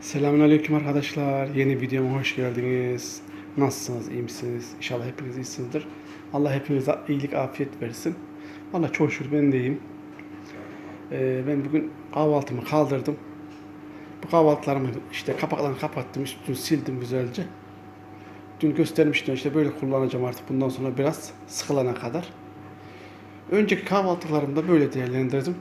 Selamünaleyküm arkadaşlar. Yeni videoma hoş geldiniz. Nasılsınız? iyi misiniz? İnşallah hepiniz iyisinizdir. Allah hepinize iyilik, afiyet versin. Valla çok şükür ben de. Ee, ben bugün kahvaltımı kaldırdım. Bu kahvaltılarımı işte kapaklarını kapattım, üstünü sildim güzelce. Dün göstermiştim işte böyle kullanacağım artık bundan sonra biraz sıkılana kadar. Önceki kahvaltılarımda böyle değerlendirdim.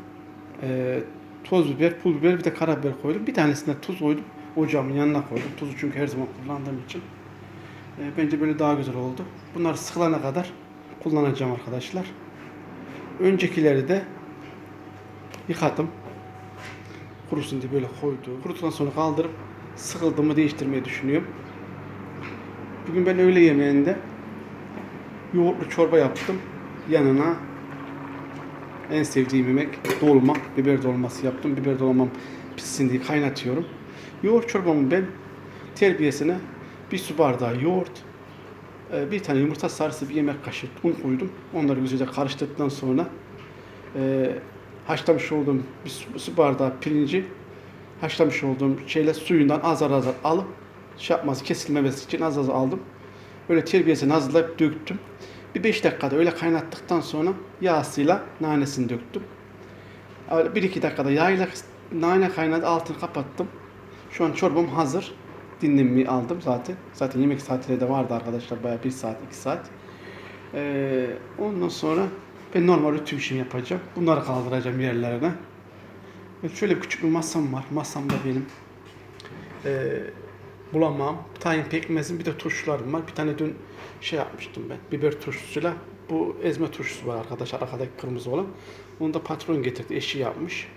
Ee, toz biber, pul biber bir de karabiber koydum. Bir tanesine tuz koydum. Ocağımın yanına koydum. Tuzu çünkü her zaman kullandığım için. Ee, bence böyle daha güzel oldu. Bunları sıkılana kadar kullanacağım arkadaşlar. Öncekileri de yıkadım. Kurusun diye böyle koydum. Kurutuktan sonra kaldırıp sıkıldığımı değiştirmeyi düşünüyorum. Bugün ben öğle yemeğinde yoğurtlu çorba yaptım. Yanına en sevdiğim yemek dolma, biber dolması yaptım. Biber dolmam pişsin diye kaynatıyorum. Yoğurt çorbamı ben terbiyesine bir su bardağı yoğurt, e, bir tane yumurta sarısı, bir yemek kaşığı un koydum. Onları güzelce karıştırdıktan sonra e, haşlamış olduğum bir su, bardağı pirinci haşlamış olduğum şeyle suyundan azar azar alıp şey yapması kesilmemesi için az az aldım. Böyle terbiyesini hazırlayıp döktüm. Bir 5 dakikada öyle kaynattıktan sonra yağsıyla nanesini döktüm. Öyle 1-2 dakikada yağıyla nane kaynadı altını kapattım. Şu an çorbam hazır. Dinlenmeyi aldım zaten. Zaten yemek saatleri de vardı arkadaşlar bayağı 1 saat 2 saat. Ee, ondan sonra ben normal rütü işimi yapacağım. Bunları kaldıracağım yerlerine. Şöyle küçük bir masam var. Masamda benim ee, bulamam. Tayin pekmezim bir de turşularım var. Bir tane dün şey yapmıştım ben. Biber turşusuyla. Bu ezme turşusu var arkadaşlar. Arkadaki kırmızı olan. Onu da patron getirdi. Eşi yapmış.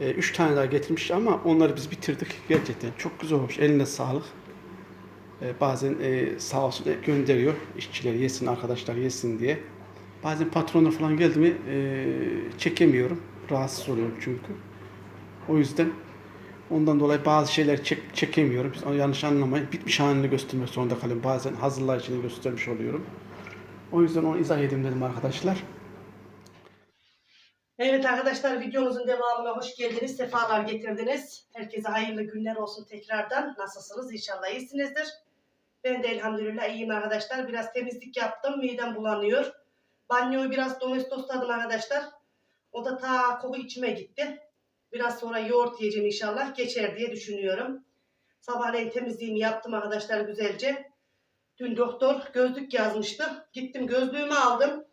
Ee, üç tane daha getirmiş ama onları biz bitirdik. Gerçekten çok güzel olmuş. Eline sağlık. Ee, bazen e, sağ olsun e, gönderiyor. işçiler yesin, arkadaşlar yesin diye. Bazen patronlar falan geldi mi e, çekemiyorum. Rahatsız oluyorum çünkü. O yüzden Ondan dolayı bazı şeyler çek, çekemiyorum. Yanlış anlamayın. Bitmiş halini göstermek zorunda kalıyorum. Bazen hazırlayıcını göstermiş oluyorum. O yüzden onu izah edeyim dedim arkadaşlar. Evet arkadaşlar videomuzun devamına hoş geldiniz. Sefalar getirdiniz. Herkese hayırlı günler olsun tekrardan. Nasılsınız? İnşallah iyisinizdir. Ben de elhamdülillah iyiyim arkadaşlar. Biraz temizlik yaptım. Midem bulanıyor. Banyoyu biraz domestosladım arkadaşlar. O da ta koku içime gitti. Biraz sonra yoğurt yiyeceğim inşallah. Geçer diye düşünüyorum. Sabahleyin temizliğimi yaptım arkadaşlar güzelce. Dün doktor gözlük yazmıştı. Gittim gözlüğümü aldım.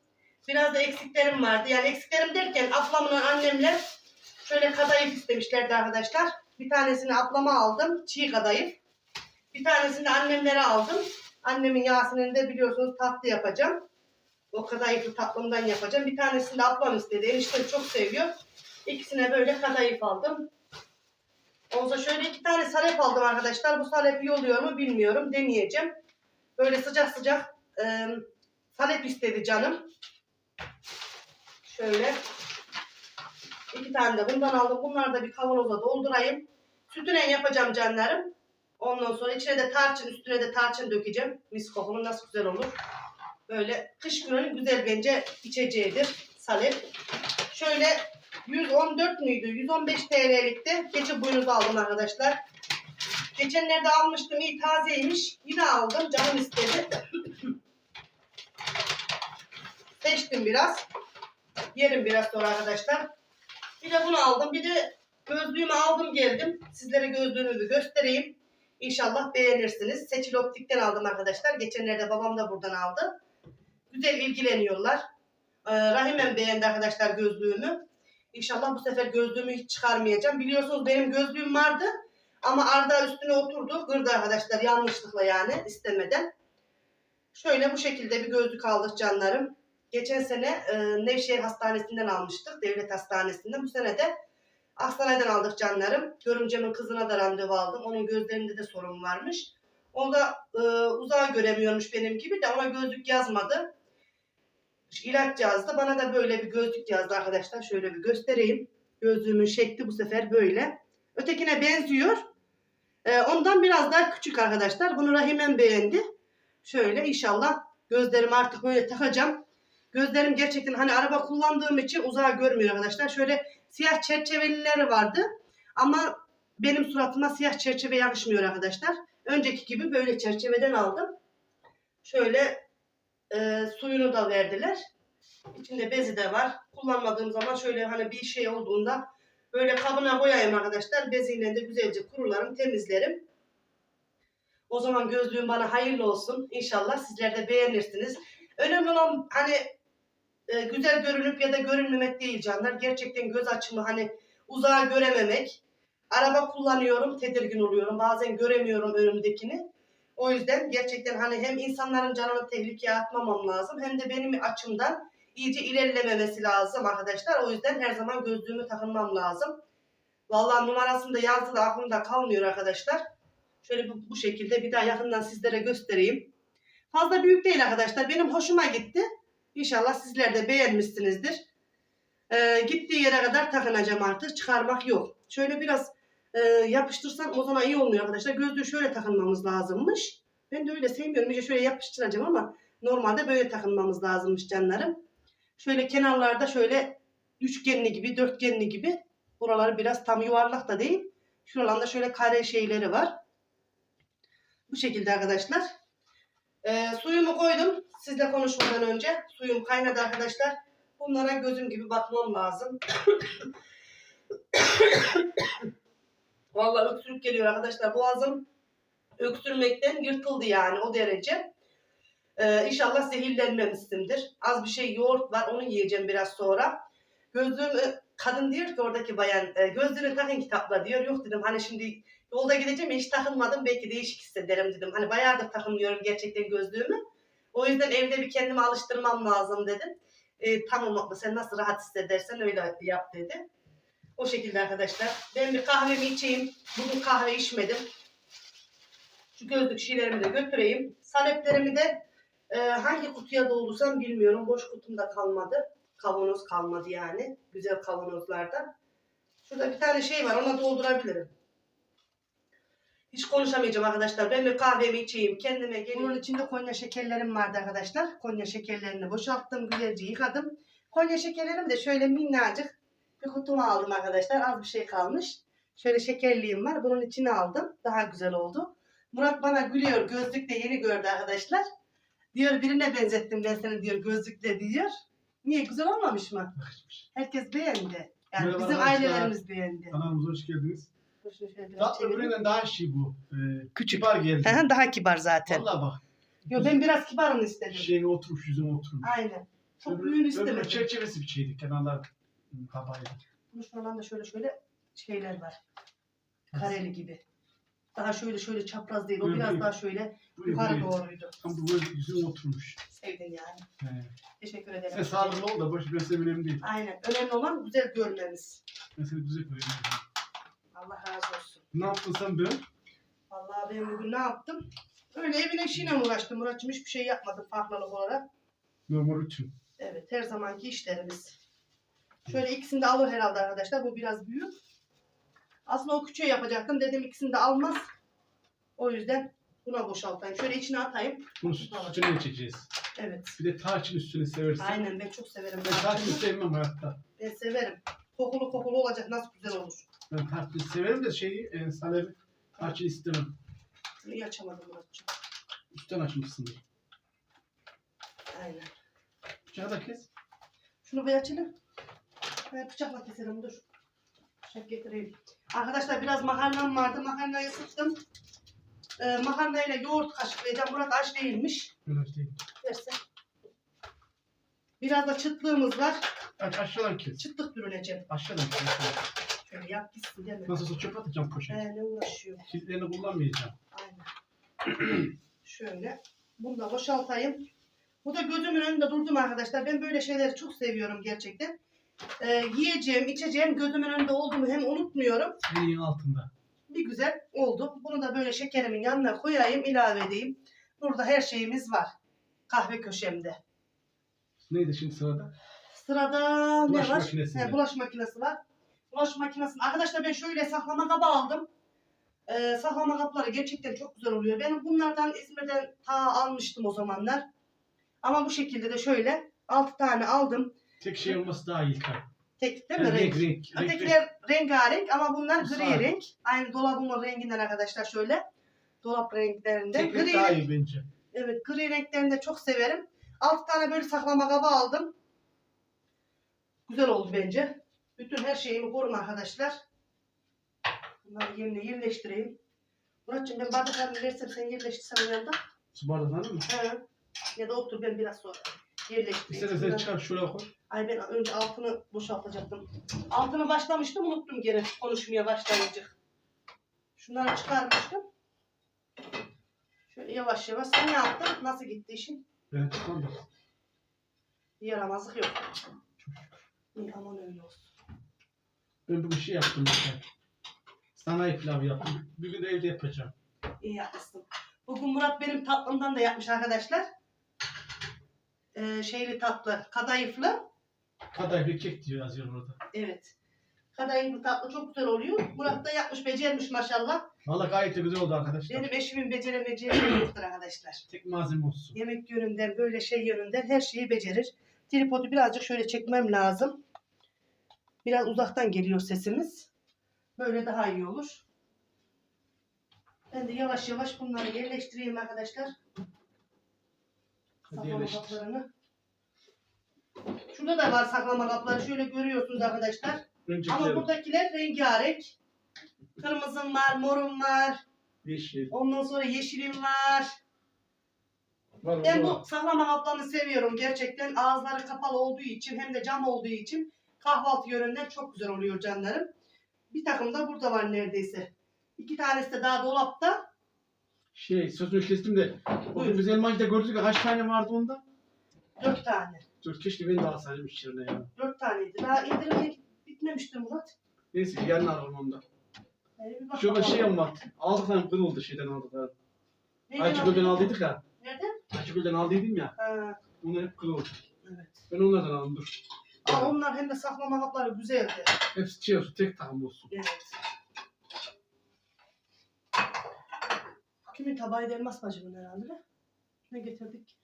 Biraz da eksiklerim vardı. Yani eksiklerim derken ablamla annemle şöyle kadayıf istemişlerdi arkadaşlar. Bir tanesini ablama aldım. Çiğ kadayıf. Bir tanesini annemlere aldım. Annemin Yasin'ini de biliyorsunuz tatlı yapacağım. O kadayıflı tatlımdan yapacağım. Bir tanesini de ablam istedi. Eniştem çok seviyor. İkisine böyle kadayıf aldım. Ondan şöyle iki tane salep aldım arkadaşlar. Bu salep iyi oluyor mu bilmiyorum. Deneyeceğim. Böyle sıcak sıcak e, salep istedi canım. Şöyle. iki tane de bundan aldım. Bunları da bir kavanoza doldurayım. Sütüne yapacağım canlarım. Ondan sonra içine de tarçın, üstüne de tarçın dökeceğim. Mis kokulu nasıl güzel olur. Böyle kış gününün güzel bence içeceğidir. Salep. Şöyle 114 müydü? 115 TL'likti. Keçi boynuzu aldım arkadaşlar. Geçenlerde almıştım. iyi tazeymiş. Yine aldım. Canım istedi. Seçtim biraz. Yerim biraz sonra arkadaşlar. Bir de bunu aldım. Bir de gözlüğümü aldım geldim. Sizlere gözlüğümü göstereyim. İnşallah beğenirsiniz. Seçil Optik'ten aldım arkadaşlar. Geçenlerde babam da buradan aldı. Güzel ilgileniyorlar. Ee, Rahimem beğendi arkadaşlar gözlüğümü. İnşallah bu sefer gözlüğümü hiç çıkarmayacağım. Biliyorsunuz benim gözlüğüm vardı. Ama Arda üstüne oturdu. Kırdı arkadaşlar yanlışlıkla yani istemeden. Şöyle bu şekilde bir gözlük aldık canlarım. Geçen sene e, Nevşehir Hastanesi'nden almıştık. Devlet Hastanesi'nden. Bu sene de Hastaneden aldık canlarım. Görümcemin kızına da randevu aldım. Onun gözlerinde de sorun varmış. O da e, uzağa göremiyormuş benim gibi de ona gözlük yazmadı. İlaç yazdı. Bana da böyle bir gözlük yazdı arkadaşlar. Şöyle bir göstereyim. Gözlüğümün şekli bu sefer böyle. Ötekine benziyor. E, ondan biraz daha küçük arkadaşlar. Bunu Rahimem beğendi. Şöyle inşallah gözlerimi artık böyle takacağım. Gözlerim gerçekten hani araba kullandığım için uzağa görmüyor arkadaşlar. Şöyle siyah çerçevelileri vardı. Ama benim suratıma siyah çerçeve yakışmıyor arkadaşlar. Önceki gibi böyle çerçeveden aldım. Şöyle e, suyunu da verdiler. İçinde bezi de var. Kullanmadığım zaman şöyle hani bir şey olduğunda böyle kabına koyayım arkadaşlar. Beziyle de güzelce kurularım, temizlerim. O zaman gözlüğüm bana hayırlı olsun. İnşallah sizler de beğenirsiniz. Önemli olan hani e, güzel görünüp ya da görünmemek değil canlar. Gerçekten göz açımı hani uzağa görememek. Araba kullanıyorum, tedirgin oluyorum. Bazen göremiyorum önümdekini. O yüzden gerçekten hani hem insanların canını tehlikeye atmamam lazım hem de benim açımdan iyice ilerlememesi lazım arkadaşlar. O yüzden her zaman gözlüğümü takınmam lazım. Vallahi numarasını da yazdı da aklımda kalmıyor arkadaşlar. Şöyle bu, bu şekilde bir daha yakından sizlere göstereyim. Fazla büyük değil arkadaşlar. Benim hoşuma gitti. İnşallah sizler de beğenmişsinizdir. Ee, gittiği yere kadar takınacağım artık. Çıkarmak yok. Şöyle biraz e, yapıştırsam o zaman iyi olmuyor arkadaşlar. Gözlüğü şöyle takılmamız lazımmış. Ben de öyle sevmiyorum. İyice şöyle yapıştıracağım ama normalde böyle takılmamız lazımmış canlarım. Şöyle kenarlarda şöyle üçgenli gibi, dörtgenli gibi. Buraları biraz tam yuvarlak da değil. Şuralarda şöyle kare şeyleri var. Bu şekilde arkadaşlar. Ee, suyumu koydum sizle konuşmadan önce. Suyum kaynadı arkadaşlar. Bunlara gözüm gibi bakmam lazım. Vallahi öksürük geliyor arkadaşlar. Boğazım öksürmekten yırtıldı yani o derece. Ee, inşallah zehirlenmemişsimdir. Az bir şey yoğurt var onu yiyeceğim biraz sonra. Gözlüğüm kadın diyor ki oradaki bayan e, gözlüğünü takın kitapla diyor. Yok dedim hani şimdi yolda gideceğim hiç takılmadım belki değişik hissederim dedim. Hani bayağıdır takılmıyorum gerçekten gözlüğümü. O yüzden evde bir kendime alıştırmam lazım dedim. E, tamam sen nasıl rahat hissedersen öyle yap dedi. O şekilde arkadaşlar. Ben bir kahvemi içeyim. Bugün kahve içmedim. Şu gözlük şeylerimi de götüreyim. Saleplerimi de e, hangi kutuya doldursam bilmiyorum. Boş kutumda kalmadı. Kavanoz kalmadı yani. Güzel kavanozlardan. Şurada bir tane şey var. Ona doldurabilirim. Hiç konuşamayacağım arkadaşlar. Ben bir kahvemi içeyim. Kendime geleyim. Bunun içinde Konya şekerlerim vardı arkadaşlar. Konya şekerlerini boşalttım. Güzelce yıkadım. Konya şekerlerimi de şöyle minnacık bir kutuma aldım arkadaşlar. Az bir şey kalmış. Şöyle şekerliğim var. Bunun içine aldım. Daha güzel oldu. Murat bana gülüyor. Gözlükle yeni gördü arkadaşlar. Diyor birine benzettim ben seni diyor gözlükle diyor. Niye güzel olmamış mı? Herkes beğendi. Yani Merhaba bizim arkadaşlar. ailelerimiz beğendi. Kanalımıza hoş geldiniz. Dur şunu şöyle biraz Tatlı çevireyim. üründen daha şey bu. Ee, Küçük. Kibar geldi. Hı, Daha kibar zaten. Valla bak. Yo ben biraz kibarını istedim. Şeyine oturmuş, yüzüne oturmuş. Aynen. Çok Öbür- büyüğünü öbür istemedim. çerçevesi bir şeydi. Kenarlar kabaydı. Bunun da şöyle şöyle şeyler var. Kareli gibi. Daha şöyle şöyle çapraz değil. O Hı, biraz hı. daha şöyle Buraya, yukarı buraya. doğruydu. Tam bu böyle yüzüne oturmuş. Sevdin yani. He. Teşekkür ederim. Sen sağlıklı ol da boş ver sen önemli değil. Aynen. Önemli olan güzel görmemiz. Seni güzel koyayım. Allah razı olsun. Ne yaptın sen böyle? Vallahi ben bugün ne yaptım? Öyle evin işiyle uğraştım. Muratçım hiçbir şey yapmadım farklılık olarak. Normal rutin. Evet her zamanki işlerimiz. Şöyle ikisini de alır herhalde arkadaşlar. Bu biraz büyük. Aslında o küçüğü yapacaktım. Dedim ikisini de almaz. O yüzden buna boşaltayım. Şöyle içine atayım. Bunu süt, sütünü içeceğiz. Evet. Bir de tarçın üstüne seversin. Aynen ben çok severim. Ben tarçın tarçını. sevmem hayatta. Ben severim. Kokulu kokulu olacak nasıl güzel olur. Ben tarçın severim de şeyi, e, salebi tarçın istemem. İyi açamadım Muratçım. Üstten açmışsındır. Aynen. Bıçağı da kes. Şunu bir açalım. Ben bıçakla keselim dur. Bıçak getireyim. Arkadaşlar biraz makarnam vardı. Makarnayı sıktım. Ee, makarnayla yoğurt kaşıklayacağım. Murat aç değilmiş. Öyle değil. Verse. Biraz da çıtlığımız var. Aç aşağıdan kes. Çıtlık bürüneceğim. Aşağıdan kes. Şöyle yap gitsin değil mi? Nasıl olsa çöp atacağım poşet. Ee, ne uğraşıyor. Kilitlerini kullanmayacağım. Aynen. Şöyle. Bunu da boşaltayım. Bu da gözümün önünde durdum arkadaşlar. Ben böyle şeyleri çok seviyorum gerçekten. Ee, yiyeceğim, içeceğim gözümün önünde olduğumu hem unutmuyorum. Eliğin altında. Bir güzel oldu. Bunu da böyle şekerimin yanına koyayım, ilave edeyim. Burada her şeyimiz var. Kahve köşemde. Neydi şimdi sırada? Sırada Bulaşık ne var? makinesi He, mi? bulaşık makinesi var. Bulaşık makinesini. Arkadaşlar ben şöyle saklama kabı aldım. Ee, saklama kapları gerçekten çok güzel oluyor. Ben bunlardan İzmir'den ta almıştım o zamanlar. Ama bu şekilde de şöyle 6 tane aldım. Tek şey olması daha iyi. tabii. Tek değil mi? Yani renk. renk, renk. Ötekiler rengarenk ama bunlar gri Sade. renk. Aynı dolabımın renginden arkadaşlar şöyle. Dolap renklerinde. Tek renk Gri daha renk, iyi bence. evet gri renklerini de çok severim. 6 tane böyle saklama kabı aldım. Güzel oldu bence. Bütün her şeyimi korum arkadaşlar. Bunları yerine yerleştireyim. Muratcığım ben bardaklarımı versem sen yerleştirsen yanında. Su bardakları mı? He. Ya da otur ben biraz sonra yerleştireyim. İstersen sen çıkar şuraya koy. Ay ben önce altını boşaltacaktım. Altını başlamıştım unuttum gene konuşmaya başlayınca. Şunları çıkarmıştım. Şöyle yavaş yavaş. Sen ne yaptın? Nasıl gitti işin? Ben. Bir yaramazlık yok. İyi aman öyle olsun. Ben bugün şey yaptım. işte. Sanayi pilavı yaptım. Bir gün de evde yapacağım. İyi yapmışsın. Bugün Murat benim tatlımdan da yapmış arkadaşlar. Ee, şeyli tatlı, kadayıflı. Kadayıflı kek diyor yazıyor orada. Evet. Kadayıflı tatlı çok güzel oluyor. Murat da yapmış, becermiş maşallah. Valla gayet de güzel oldu arkadaşlar. Benim eşimin beceremeyeceği şey yoktur arkadaşlar. Tek malzeme olsun. yemek yönünden böyle şey yönünden her şeyi becerir. Tripodu birazcık şöyle çekmem lazım. Biraz uzaktan geliyor sesimiz. Böyle daha iyi olur. Ben de yavaş yavaş bunları yerleştireyim arkadaşlar. Hadi Saklama yerleştir. kaplarını. Şurada da var saklama kapları. Şöyle görüyorsunuz arkadaşlar. Ama Öncekiler buradakiler rengarenk. Kırmızım var, morum var. yeşil. Ondan sonra yeşilim var. Var Ben bu saklama kaplarını seviyorum gerçekten. Ağızları kapalı olduğu için hem de cam olduğu için kahvaltı yönünden çok güzel oluyor canlarım. Bir takım da burada var neredeyse. İki tanesi de daha dolapta. Şey sözünü kestim de. O gün biz elmacıda gördük kaç tane vardı onda? Dört tane. Dur keşke ben de alsaydım içlerine ya. Dört taneydi. Daha indirimde bitmemiştir Murat. Neyse yarın alırım onda. Ee, bir bak Şurada bakalım. şey yapmak. Aldıklarım kırıldı şeyden aldıklarım. Neyden Ayçikol'den aldın? aldıydık ya. Nereden? Ayçikol'den aldıydım ya. Ha, Onlar hep kırıldı. evet. Ben onlardan aldım dur. Ama onlar hem de saklama kapları güzeldi. Hepsi şey olsun tek takım olsun. Evet. Kimin tabağıydı elmas bacımın herhalde. Ne getirdik?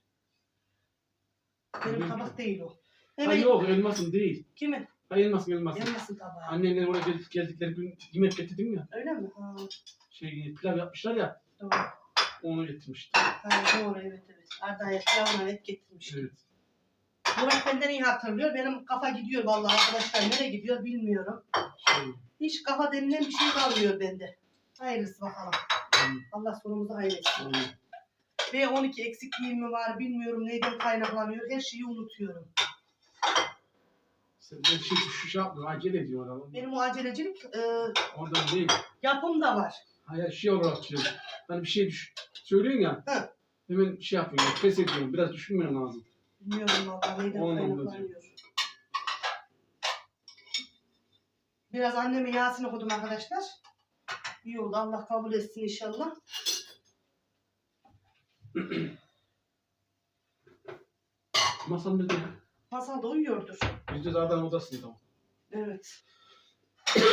Benim tabak değil o. Hemen yok elmasın değil. kimin? Ha elmasın elmasın. Elmasın tabağı. Annemler oraya gelip geldikleri gün yemek getirdim ya. Öyle mi? Ha, Şey pilav yapmışlar ya. doğru. Onu getirmişti. Ha, doğru evet evet. Arda'ya pilavına et getirmiş. Evet. Murat benden iyi hatırlıyor. Benim kafa gidiyor vallahi arkadaşlar. Nereye gidiyor bilmiyorum. Şey, Hiç kafa denilen bir şey kalmıyor bende. Hayırlısı bakalım. Allah sonumuzu hayretsin. hmm. B12 eksikliğim mi var bilmiyorum neyden kaynaklanıyor. Her şeyi unutuyorum. Sen ben şey şu şey yapmıyor. Acele ediyor adam. Benim o acelecilik e, Oradan değil. yapımda var. Hayır şey olarak diyorum. Hani bir şey düş söylüyorsun ya. Hı. Hemen şey yapıyorum. Pes ediyorum. Biraz düşünmem lazım. Bilmiyorum vallahi neyden kaynaklanıyor. Biraz anneme Yasin okudum arkadaşlar. İyi oldu. Allah kabul etsin inşallah. Masam bir de. Masalda uyuyordur. Biz de zaten odasında. o. Evet.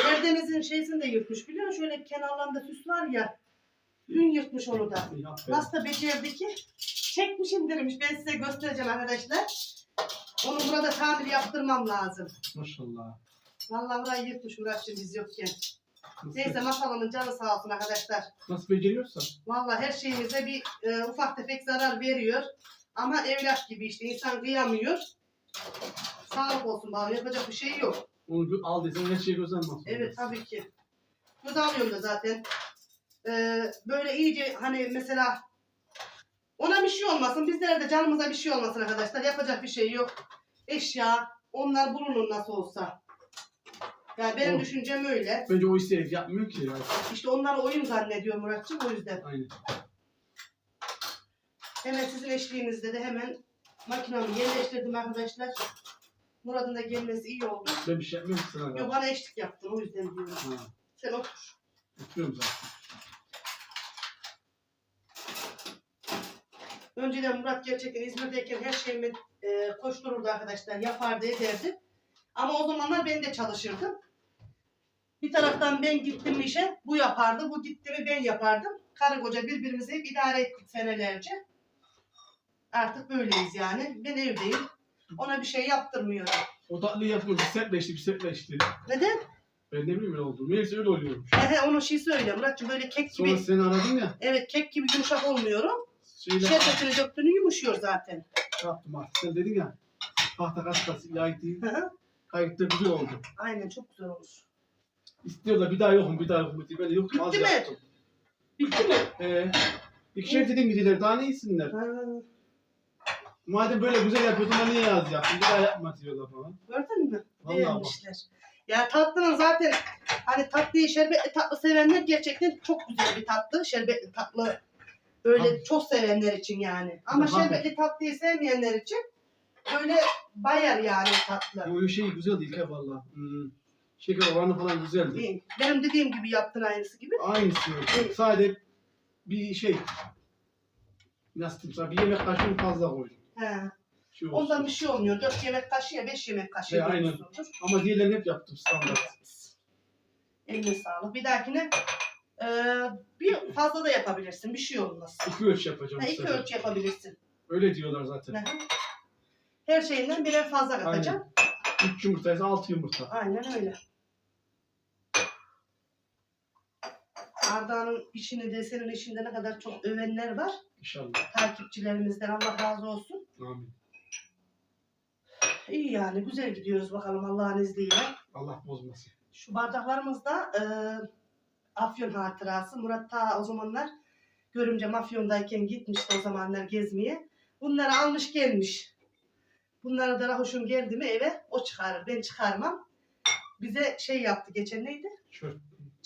Karadeniz'in şeysini de yırtmış biliyor musun? Şöyle kenarlarında süs var ya. Dün yırtmış onu da. Nasıl da becerdi ki? Çekmiş indirmiş. Ben size göstereceğim arkadaşlar. Onu burada tamir yaptırmam lazım. Maşallah. Vallahi burayı yırtmış Muratçım biz yokken. Neyse masalımın canı sağ olsun arkadaşlar. nasıl beceriyorsan. Vallahi her şeyimize bir e, ufak tefek zarar veriyor. Ama evlat gibi işte insan kıyamıyor. Sağlık olsun bana yapacak bir şey yok. Onu bir al desen her şeyi gözden mahsul. Evet tabii ki. Bunu da alıyorum da zaten. Ee, böyle iyice hani mesela ona bir şey olmasın. Bizlere de canımıza bir şey olmasın arkadaşlar. Yapacak bir şey yok. Eşya onlar bulunur nasıl olsa. Yani benim Oh. düşüncem öyle. Bence o isteyerek yapmıyor ki ya. İşte onları oyun zannediyor Muratçım o yüzden. Aynen. Hemen sizin eşliğinizde de hemen makinamı yerleştirdim arkadaşlar. Murat'ın da gelmesi iyi oldu. Ben bir şey yapmıyorum ki sana. Yok bana eşlik yaptın o yüzden diyorum. Ha. Sen otur. Yapıyorum zaten. Önceden Murat gerçekten İzmir'deyken her şeyimi e, koştururdu arkadaşlar. Yapardı ederdi. Ama o zamanlar ben de çalışırdım. Bir taraftan ben gittim işe, bu yapardı. Bu gitti mi ben yapardım. Karı koca birbirimizi idare ettik senelerce. Artık böyleyiz yani. Ben evdeyim. Ona bir şey yaptırmıyorum. O tatlıyı yapıyor. Bir sertleşti bir sertleşti. Neden? Ben ne bileyim öyle oldu. Meğerse öyle oluyormuş. He onun şeyi söyle Muratcığım böyle kek Sonra gibi. seni aradım ya. Evet kek gibi yumuşak olmuyorum. Şeyle Şerbetini döktüğünü yumuşuyor zaten. şey yaptım artık. Sen dedin ya. Tahta kaskası ilahiyat değil. Hı hı. Kayıtta güzel oldu. Aynen çok güzel olur. İstiyorlar bir daha yokum bir daha yokum diye. Yoktum az Bitti mi? yaptım. Bitti mi? Ee, ikişer dedim gidiler daha ne yesinler. Ha, Madem böyle güzel yapıyordun bana niye yaz yaptın? Bir daha yapma diyorlar falan. gördün mü? Vallahi. Beğenmişler. Ya tatlının zaten hani tatlıyı şerbetli tatlı sevenler gerçekten çok güzel bir tatlı. Şerbetli tatlı böyle Tabii. çok sevenler için yani. Ama Tabii. şerbetli tatlıyı sevmeyenler için böyle bayar yani tatlı. Bu şey güzel değil ki valla. Hmm. Şeker oranı falan güzeldi. Değil. Benim dediğim gibi yaptın aynısı gibi. Aynısı. Sadece bir şey. Nasıl diyeyim sana bir yemek kaşığı fazla koydum. He. Şey olsun. Ondan bir şey olmuyor. 4 yemek kaşığı ya 5 yemek kaşığı He, aynen. koymuşsundur. Ama diğerlerini hep yaptım standart. Eline sağlık. Bir dahakine e, bir fazla da yapabilirsin. Bir şey olmaz. İki ölçü yapacağım. Ha, bu iki sefer. ölçü yapabilirsin. Öyle diyorlar zaten. Hı hı. Her şeyinden birer fazla katacaksın. Üç yumurtaysa altı yumurta. Aynen öyle. Arda'nın işini de senin işinde ne kadar çok övenler var. İnşallah. Takipçilerimizden Allah razı olsun. Amin. İyi yani güzel gidiyoruz bakalım Allah'ın izniyle. Allah bozmasın. Şu bardaklarımızda e, Afyon hatırası. Murat ta o zamanlar görümce Afyon'dayken gitmişti o zamanlar gezmeye. Bunları almış gelmiş. Bunları da hoşum geldi mi eve o çıkarır. Ben çıkarmam. Bize şey yaptı geçen neydi? Çör,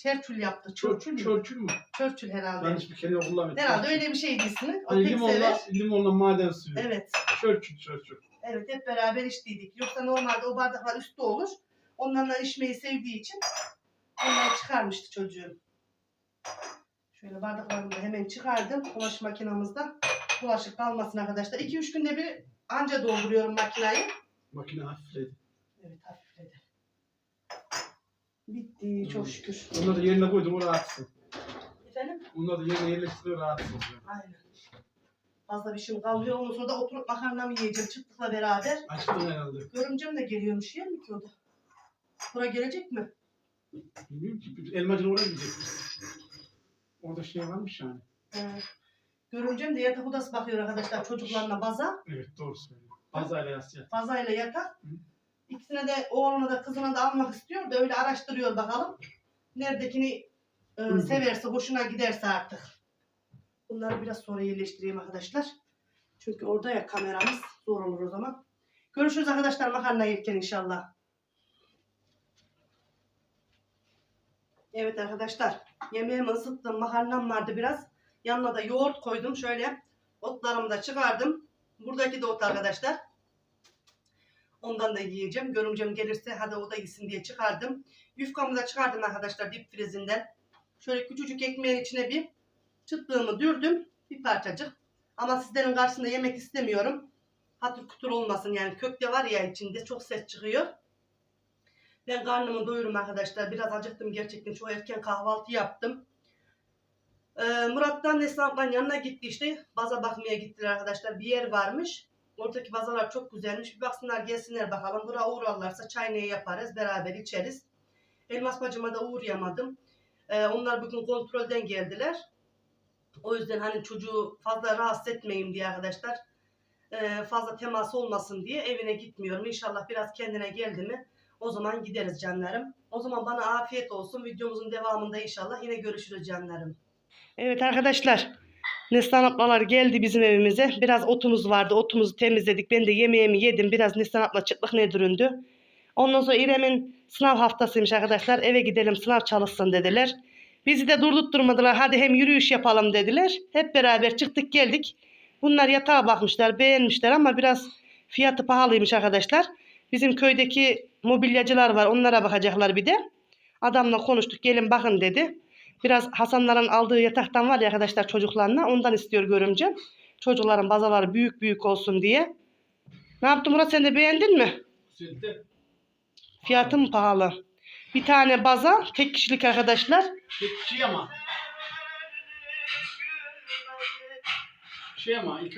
Çerçül yaptı. çör, Çörçül mü? çörçül mü? Çörçül herhalde. Ben hiçbir kelime kullanmıyorum. Herhalde öyle bir şeydi ismi. O Hani pek limonla, sever. limonla maden suyu. Evet. Çörçül, çörçül. Evet hep beraber içtiydik. Yoksa normalde o bardaklar üstte olur. Onlarla içmeyi sevdiği için onları çıkarmıştı çocuğum. Şöyle bardaklarımı da hemen çıkardım. Bulaşık makinamızda. Bulaşık kalmasın arkadaşlar. 2-3 günde bir anca dolduruyorum makinayı. Makine hafifledi. Evet hafifledi. Bitti çok şükür. Onları da yerine koydum o rahatsın. Efendim? Onları da yerine yerleştiriyor rahatsın. Aynen. Fazla bir şey kalmıyor. Ondan sonra da oturup makarna mı yiyeceğim çıktıkla beraber. Açtın herhalde. Görümcem de geliyormuş yer mi ki o da? Bura gelecek mi? Bilmiyorum ki. Elmacın oraya gidecekmiş. Orada şey varmış yani. Evet. Görümcem de yatak odası bakıyor arkadaşlar çocuklarına baza. Evet doğru söylüyor. Pazayla yasya. Bazayla yatak. Hı. İkisine de oğluna da kızına da almak istiyor da öyle araştırıyor bakalım. Neredekini e, severse, hoşuna giderse artık. Bunları biraz sonra yerleştireyim arkadaşlar. Çünkü orada ya kameramız zor olur o zaman. Görüşürüz arkadaşlar makarna yerken inşallah. Evet arkadaşlar yemeğimi ısıttım. Makarnam vardı biraz. Yanına da yoğurt koydum. Şöyle otlarımı da çıkardım. Buradaki de ot arkadaşlar. Ondan da yiyeceğim. Görümcem gelirse hadi o da yesin diye çıkardım. Yufkamı da çıkardım arkadaşlar dip frizinden. Şöyle küçücük ekmeğin içine bir çıtlığımı dürdüm. Bir parçacık. Ama sizlerin karşısında yemek istemiyorum. Hatır kutur olmasın yani kökte var ya içinde çok ses çıkıyor. Ben karnımı doyurum arkadaşlar. Biraz acıktım gerçekten. Çok erken kahvaltı yaptım. Ee, Murat'tan Neslihan'dan yanına gitti işte. Baza bakmaya gittiler arkadaşlar. Bir yer varmış. Oradaki bazalar çok güzelmiş. Bir baksınlar gelsinler bakalım. Buraya uğrarlarsa çay neyi yaparız. Beraber içeriz. Elmas bacıma da uğrayamadım. Ee, onlar bugün kontrolden geldiler. O yüzden hani çocuğu fazla rahatsız etmeyeyim diye arkadaşlar. ee, fazla temas olmasın diye evine gitmiyorum. İnşallah biraz kendine geldi mi o zaman gideriz canlarım. O zaman bana afiyet olsun. Videomuzun devamında inşallah yine görüşürüz canlarım. Evet arkadaşlar. Neslihan ablalar geldi bizim evimize. Biraz otumuz vardı. Otumuzu temizledik. Ben de yemeğimi yedim. Biraz Neslihan abla çıtlık ne düründü. Ondan sonra İrem'in sınav haftasıymış arkadaşlar. Eve gidelim sınav çalışsın dediler. Bizi de durdurtturmadılar. Hadi hem yürüyüş yapalım dediler. Hep beraber çıktık geldik. Bunlar yatağa bakmışlar. Beğenmişler ama biraz fiyatı pahalıymış arkadaşlar. Bizim köydeki mobilyacılar var. Onlara bakacaklar bir de. Adamla konuştuk. Gelin bakın dedi. Biraz Hasanların aldığı yataktan var ya arkadaşlar çocuklarına. Ondan istiyor görümcem. Çocukların bazaları büyük büyük olsun diye. Ne yaptın Murat sen de beğendin mi? Güzeldi. Fiyatı mı pahalı? Bir tane baza tek kişilik arkadaşlar. Peki şey ama. Şey ama ay.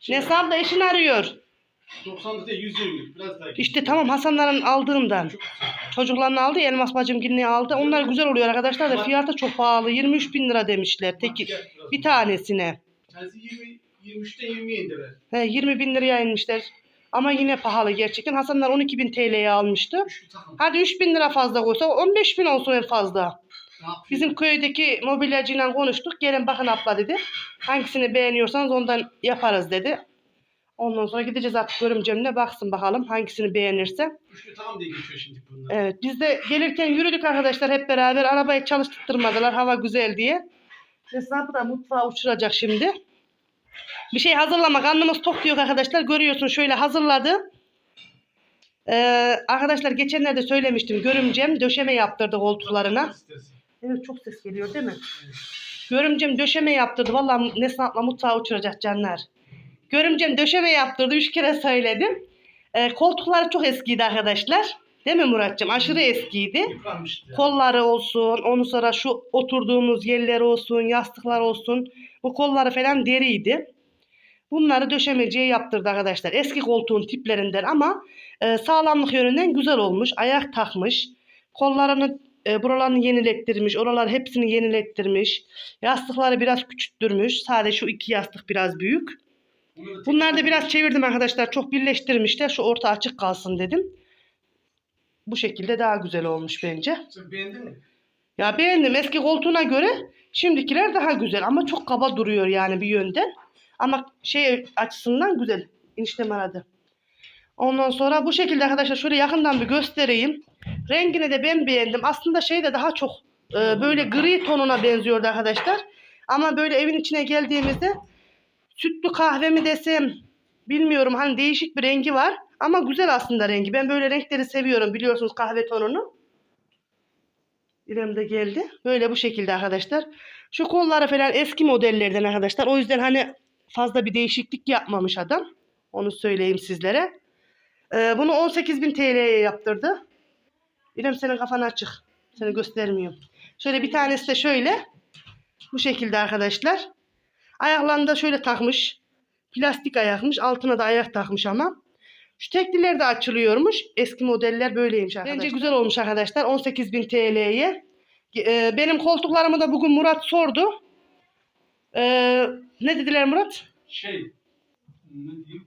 Şey Nesal da eşini arıyor. 90'lık değil 120'lik biraz daha. İşte tamam Hasanların aldığından. Çocuklarını aldı, Elmas bacım günlüğü aldı. Onlar güzel oluyor arkadaşlar da fiyatı çok pahalı. 23 bin lira demişler tek bir tanesine. Tanesi 20 23'ten 20'ye indiler. He, 20 bin liraya inmişler. Ama yine pahalı gerçekten. Hasanlar 12 bin TL'ye almıştı. Hadi 3 bin lira fazla koysa 15 bin olsun en fazla. Bizim köydeki mobilyacıyla konuştuk. Gelin bakın abla dedi. Hangisini beğeniyorsanız ondan yaparız dedi. Ondan sonra gideceğiz artık görümcemle baksın bakalım hangisini beğenirse. Üçlü takım diye geçiyor şimdi bunlar. Evet biz de gelirken yürüdük arkadaşlar hep beraber. Arabayı çalıştırmadılar hava güzel diye. Esnafı da mutfağa uçuracak şimdi. Bir şey hazırlamak karnımız tok diyor arkadaşlar. Görüyorsun şöyle hazırladı. Ee, arkadaşlar geçenlerde söylemiştim. Görümcem döşeme yaptırdı koltuklarına. Evet çok ses geliyor değil mi? Görümcem döşeme yaptırdı. Vallahi Nesli abla mutfağa uçuracak canlar. Görümcem döşeme yaptırdı. Üç kere söyledim. Ee, koltukları çok eskiydi arkadaşlar. Değil mi Muratcığım? Aşırı eskiydi. Yıpranmıştı. ya. Kolları olsun, ondan sonra şu oturduğumuz yerler olsun, yastıklar olsun. Bu kolları falan deriydi. Bunları döşemeciye yaptırdı arkadaşlar. Eski koltuğun tiplerinden ama e, sağlamlık yönünden güzel olmuş. Ayak takmış. Kollarını e, buralarını yenilettirmiş. Oralar hepsini yenilettirmiş. Yastıkları biraz küçülttürmüş. Sadece şu iki yastık biraz büyük. Bunları da biraz çevirdim arkadaşlar. Çok birleştirmişler. Şu orta açık kalsın dedim. Bu şekilde daha güzel olmuş bence. Sen beğendin mi? Ya beğendim. Eski koltuğuna göre şimdikiler daha güzel ama çok kaba duruyor yani bir yönden. Ama şey açısından güzel. Eniştem aradı. Ondan sonra bu şekilde arkadaşlar şöyle yakından bir göstereyim. Rengini de ben beğendim. Aslında şey de daha çok e, böyle gri tonuna benziyordu arkadaşlar. Ama böyle evin içine geldiğimizde sütlü kahve mi desem bilmiyorum hani değişik bir rengi var. Ama güzel aslında rengi. Ben böyle renkleri seviyorum biliyorsunuz kahve tonunu. İrem de geldi. Böyle bu şekilde arkadaşlar. Şu kolları falan eski modellerden arkadaşlar. O yüzden hani fazla bir değişiklik yapmamış adam. Onu söyleyeyim sizlere. Ee, bunu 18.000 TL'ye yaptırdı. İrem senin kafan açık. Seni göstermiyorum. Şöyle bir tanesi de şöyle. Bu şekilde arkadaşlar. Ayaklarını da şöyle takmış. Plastik ayakmış. Altına da ayak takmış ama. Şu tekliler de açılıyormuş. Eski modeller böyleymiş arkadaşlar. Bence güzel olmuş arkadaşlar. 18.000 TL'ye. Ee, benim koltuklarımı da bugün Murat sordu. Ee, ne dediler Murat? Şey, ne diyeyim?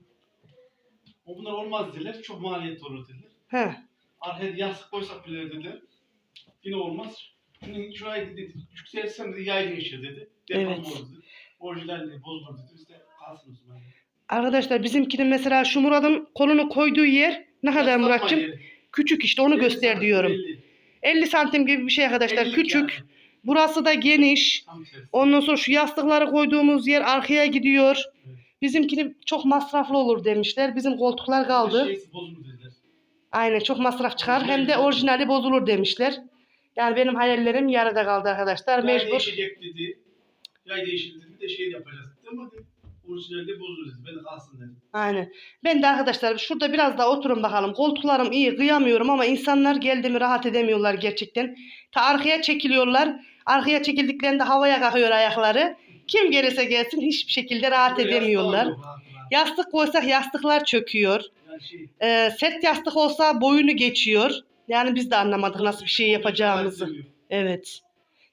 O bunlar olmaz dediler. Çok maliyet olur dediler. He. Arkaya yastık koysak bile dediler. Yine olmaz. Şimdi şurayı dedi, yükselsem dedi yay değişir dedi. Devam Evet. olur dedi. Orijinalliği bozulur dedi. Biz de kalsın o zaman. Arkadaşlar bizimkinin mesela şu Murat'ın kolunu koyduğu yer ne kadar Yaslanma Murat'cığım? yeri. Küçük işte onu göster santim, diyorum. elli. 50 santim gibi bir şey arkadaşlar. Küçük. yani. Burası da geniş. Tam tersi. Ondan sonra şu yastıkları koyduğumuz yer arkaya gidiyor. Bizimkini çok masraflı olur demişler. Bizim koltuklar kaldı. Şeysi bozulur dediler. Aynen çok masraf çıkar. Hem de Orijinali. bozulur demişler. Yani benim hayallerim yarıda kaldı arkadaşlar. Mecbur. dedi. Yay. Bir de şey yapacağız. Ama orijinalde bozulur dedi. Ben kalsın dedim. Aynen. Ben de arkadaşlar şurada biraz daha oturun bakalım. Koltuklarım iyi kıyamıyorum ama insanlar geldi mi rahat edemiyorlar gerçekten. Ta arkaya çekiliyorlar. Arkaya çekildiklerinde havaya kalkıyor ayakları. Kim gelirse gelsin hiçbir şekilde rahat Böyle edemiyorlar. rahat. Yastık koysak yastıklar çöküyor. Yani şey, Ee, set yastık olsa boyunu geçiyor. Yani biz de anlamadık nasıl bir şey yapacağımızı. Evet.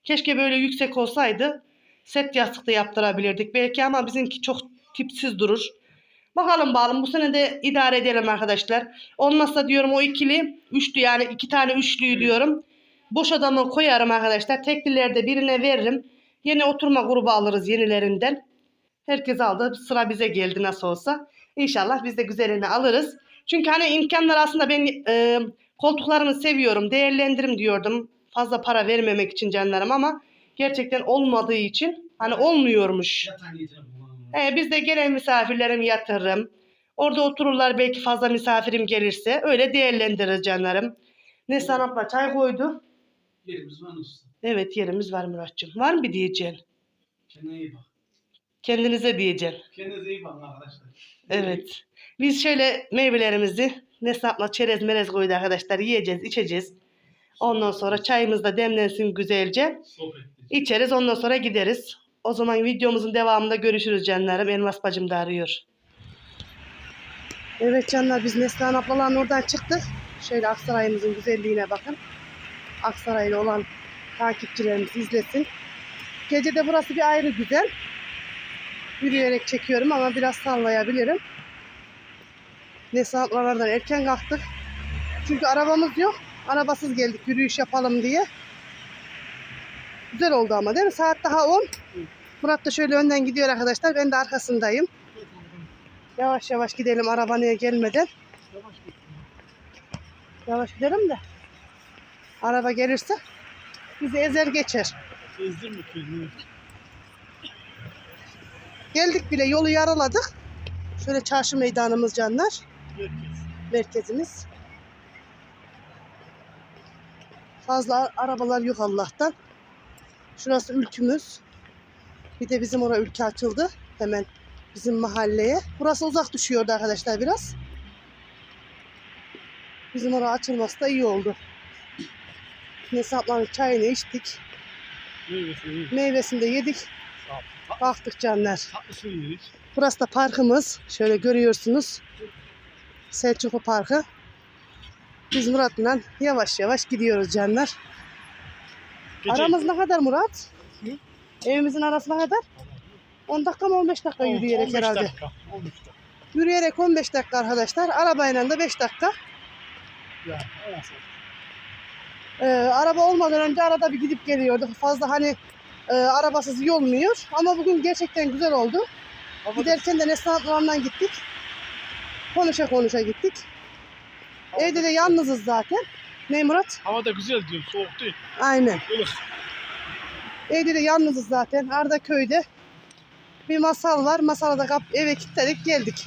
Keşke böyle yüksek olsaydı set yastık da yaptırabilirdik belki ama bizimki çok tipsiz durur. Bakalım bakalım bu sene de idare edelim arkadaşlar. Olmazsa diyorum o ikili, üçlü yani iki tane üçlüyü diyorum. Boş adamı koyarım arkadaşlar. Teklilerde birine veririm. Yeni oturma grubu alırız yenilerinden. Herkes aldı. Sıra bize geldi nasıl olsa. İnşallah biz de güzelini alırız. Çünkü hani imkanlar aslında ben e, koltuklarımı seviyorum. Değerlendirim diyordum. Fazla para vermemek için canlarım ama gerçekten olmadığı için hani olmuyormuş. He, biz de gelen misafirlerimi yatırırım. Orada otururlar belki fazla misafirim gelirse. Öyle değerlendiririz canlarım. Neslihan abla çay koydu. Yerimiz var usta. Evet yerimiz var Muratcığım. Var mı bir diyeceğin? Kendine iyi bak. Kendinize diyeceksin. Kendinize iyi bakın arkadaşlar. Evet. Biz şöyle meyvelerimizi Neslihan abla çerez merez koydu arkadaşlar. Yiyeceğiz, içeceğiz. Ondan sonra çayımız da demlensin güzelce. Sohbet. İçeriz ondan sonra gideriz. O zaman videomuzun devamında görüşürüz canlarım. Elmas bacım da arıyor. Evet canlar biz Neslihan ablaların oradan çıktık. Şöyle Aksaray'ımızın güzelliğine bakın. Aksaray'la olan takipçilerimiz izlesin. Gece de burası bir ayrı güzel. Yürüyerek çekiyorum ama biraz sallayabilirim. Neslihan erken kalktık. Çünkü arabamız yok. Arabasız geldik yürüyüş yapalım diye. Güzel oldu ama değil mi? Saat daha 10. Murat da şöyle önden gidiyor arkadaşlar. Ben de arkasındayım. Yavaş yavaş gidelim arabaya gelmeden. Yavaş gidelim de. Araba gelirse bizi ezer geçer. Ezdirme kendini. Geldik bile yolu yaraladık. Şöyle çarşı meydanımız canlar. Merkezimiz. Fazla arabalar yok Allah'tan. Şurası ülkümüz. Bir de bizim oraya ülke açıldı. Hemen bizim mahalleye. Burası uzak düşüyordu arkadaşlar biraz. Bizim oraya açılması da iyi oldu. Hesaplanıp çayını içtik. Meyvesi iyi. Meyvesini de yedik. Baktık canlar. Burası da parkımız. Şöyle görüyorsunuz. Selçuklu Parkı. Biz Murat'la yavaş yavaş gidiyoruz canlar. Gece Aramız ne kadar Murat? Hı? Evimizin arası ne kadar? 10 dakika mı 15 dakika On- yürüyerek 15 herhalde. Dakika, 15 dakika. Yürüyerek 15 dakika arkadaşlar. Arabayla da 5 dakika. Yani? Ee, araba olmadan önce arada bir gidip geliyorduk. Fazla hani e, arabasız iyi olmuyor. Ama bugün gerçekten güzel oldu. Hava da- Giderken de Neslihan ablamdan gittik. Konuşa konuşa gittik. Evde de yalnızız zaten. Ne Murat? Hava da güzel diyorum. Soğuk değil. Aynen. Ilık. Evde de yalnızız zaten. Arda köyde bir masal var. Masala da kap eve kilitledik geldik.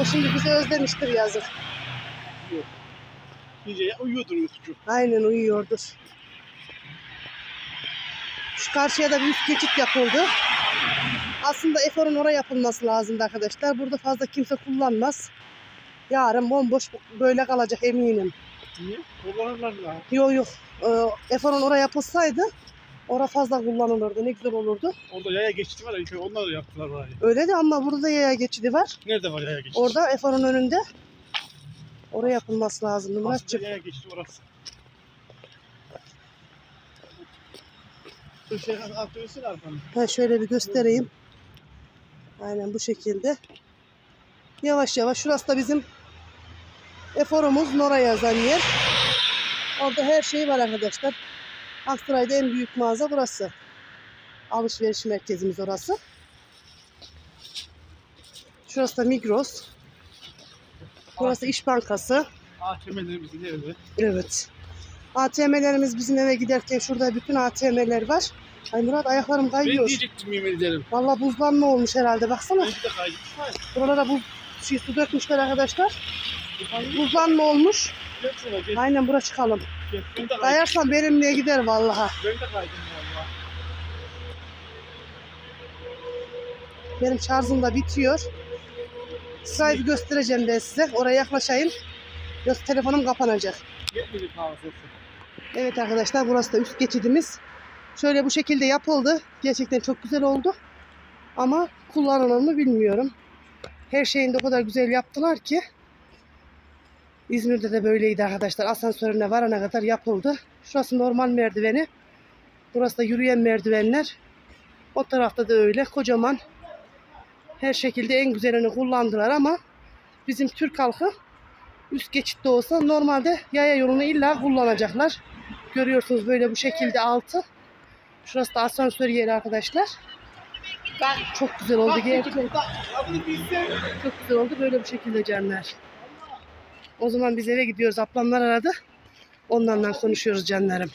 o şimdi bizi özlemiştir yazık. Gece ya- uyuyordur uykucu. Aynen uyuyordur. Şu karşıya da bir üst geçit yapıldı. Aslında eforun oraya yapılması lazımdı arkadaşlar. Burada fazla kimse kullanmaz. Yarın bomboş böyle kalacak eminim. Niye? Kullanırlar ya. Yok yok. Ee, oraya yapılsaydı orada fazla kullanılırdı. Ne güzel olurdu. Orada yaya geçti var ya. ilk Onlar da yaptılar orayı. Öyle de ama burada da yaya geçidi var. Nerede var yaya geçti? Orada eforun önünde. Oraya yapılması Muratcığım. Aslında yaya geçti orası. Bir şey atıyorsun arkanı. Ha, şöyle bir göstereyim. Aynen bu şekilde. Yavaş yavaş. Şurası da bizim eforumuz Nora yazan yer. Orada her şey var arkadaşlar. Aksaray'da en büyük mağaza burası. Alışveriş merkezimiz orası. Şurası da Migros. Burası İş Bankası. ATM'lerimiz nerede? Evet. ATM'lerimiz bizim eve giderken şurada bütün ATM'ler var. Ay Murat ayaklarım Ben kayıyor. diyecektim yemin ederim. Valla buzlanma olmuş herhalde baksana. Ben de kaydım. Buralara buz şey, su dökmüşler arkadaşlar. Buzlanma olmuş. Gel sana gel. Aynen bura çıkalım. Kayarsan benimle gider vallaha. Ben de kaydım valla. Benim şarjım da bitiyor. Sırayı göstereceğim ben size. Oraya yaklaşayım. Yoksa telefonum kapanacak. Evet arkadaşlar burası da üst geçidimiz. Şöyle bu şekilde yapıldı. Gerçekten çok güzel oldu. Ama kullanılır mı bilmiyorum. Her şeyini de o kadar güzel yaptılar ki. İzmir'de de böyleydi arkadaşlar. Asansörüne varana kadar yapıldı. Şurası normal merdiveni. Burası da yürüyen merdivenler. O tarafta da öyle. Kocaman. Her şekilde en güzelini kullandılar ama bizim Türk halkı üst geçitte olsa normalde yaya yolunu illa kullanacaklar. Görüyorsunuz böyle bu şekilde altı. Şurası da asansör yeri arkadaşlar. Çok güzel oldu gerçekten. Çok güzel oldu böyle bu şekilde canlar. O zaman biz eve gidiyoruz. Ablamlar aradı. Onlarla konuşuyoruz canlarım.